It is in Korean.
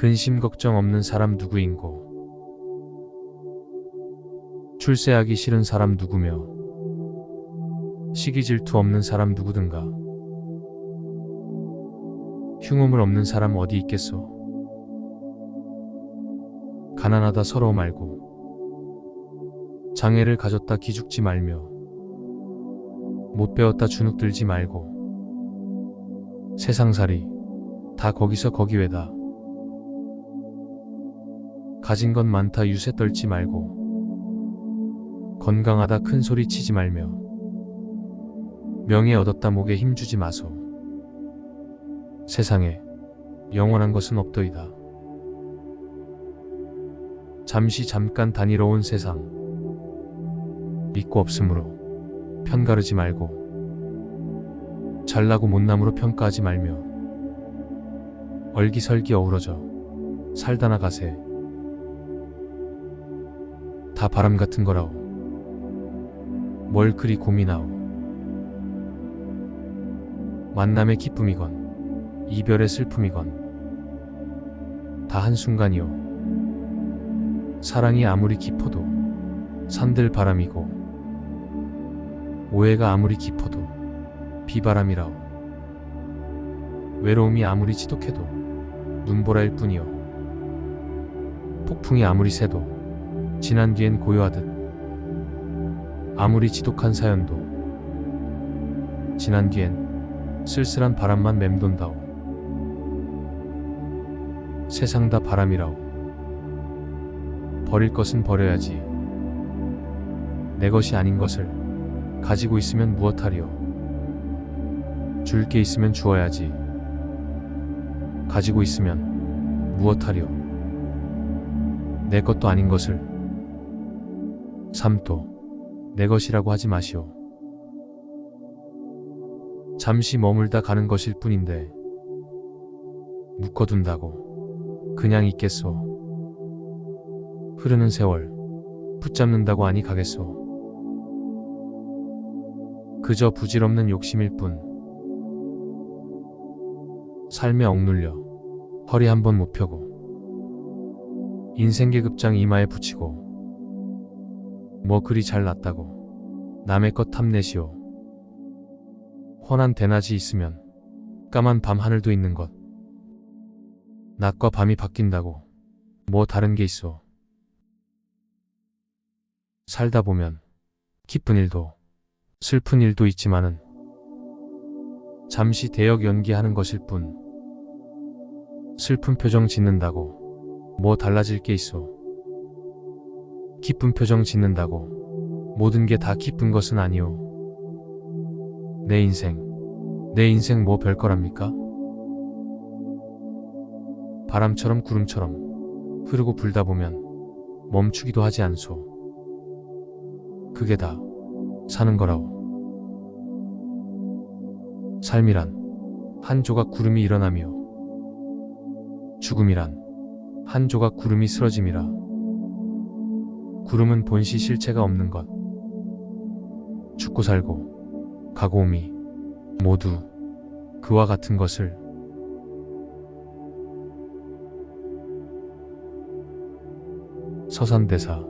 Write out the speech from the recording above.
근심 걱정 없는 사람 누구인고? 출세하기 싫은 사람 누구며? 시기 질투 없는 사람 누구든가? 흉음을 없는 사람 어디 있겠소? 가난하다 서러워 말고 장애를 가졌다 기죽지 말며 못 배웠다 주눅 들지 말고 세상살이 다 거기서 거기 외다 가진 건 많다 유세 떨지 말고 건강하다 큰 소리 치지 말며 명예 얻었다 목에 힘주지 마소. 세상에 영원한 것은 없더이다. 잠시 잠깐 다니러온 세상. 믿고 없으므로 편가르지 말고 잘나고 못남으로 평가하지 말며 얼기설기 어우러져 살다 나 가세 다 바람 같은 거라오. 뭘 그리 고민하오. 만남의 기쁨이건 이별의 슬픔이건 다 한순간이오. 사랑이 아무리 깊어도 산들 바람이고 오해가 아무리 깊어도 비바람이라오. 외로움이 아무리 지독해도 눈보라일 뿐이오. 폭풍이 아무리 세도 지난 뒤엔 고요하듯 아무리 지독한 사연도 지난 뒤엔 쓸쓸한 바람만 맴돈다오 세상 다 바람이라오 버릴 것은 버려야지. 내 것이 아닌 것을 가지고 있으면 무엇하리요? 줄게 있으면 주어야지. 가지고 있으면 무엇하리요? 내 것도 아닌 것을 삶도 내 것이라고 하지 마시오. 잠시 머물다 가는 것일 뿐인데 묶어둔다고 그냥 있겠소. 흐르는 세월 붙잡는다고 아니 가겠소. 그저 부질없는 욕심일 뿐. 삶에 억눌려 허리 한 번 못 펴고 인생 계급장 이마에 붙이고 뭐 그리 잘 났다고 남의 것 탐내시오. 훤한 대낮이 있으면 까만 밤 하늘도 있는 것. 낮과 밤이 바뀐다고 뭐 다른 게 있어. 살다 보면 기쁜 일도 슬픈 일도 있지만은 잠시 대역 연기하는 것일 뿐 슬픈 표정 짓는다고 뭐 달라질 게 있어 기쁜 표정 짓는다고. 모든 게 다 기쁜 것은 아니오. 내 인생. 내 인생 뭐 별거랍니까? 바람처럼 구름처럼 흐르고 불다 보면 멈추기도 하지 않소. 그게 다 사는 거라오. 삶이란 한 조각 구름이 일어나며 죽음이란 한 조각 구름이 쓰러짐이라 구름은 본시 실체가 없는 것. 죽고 살고 가고 오미 모두 그와 같은 것을 서산대사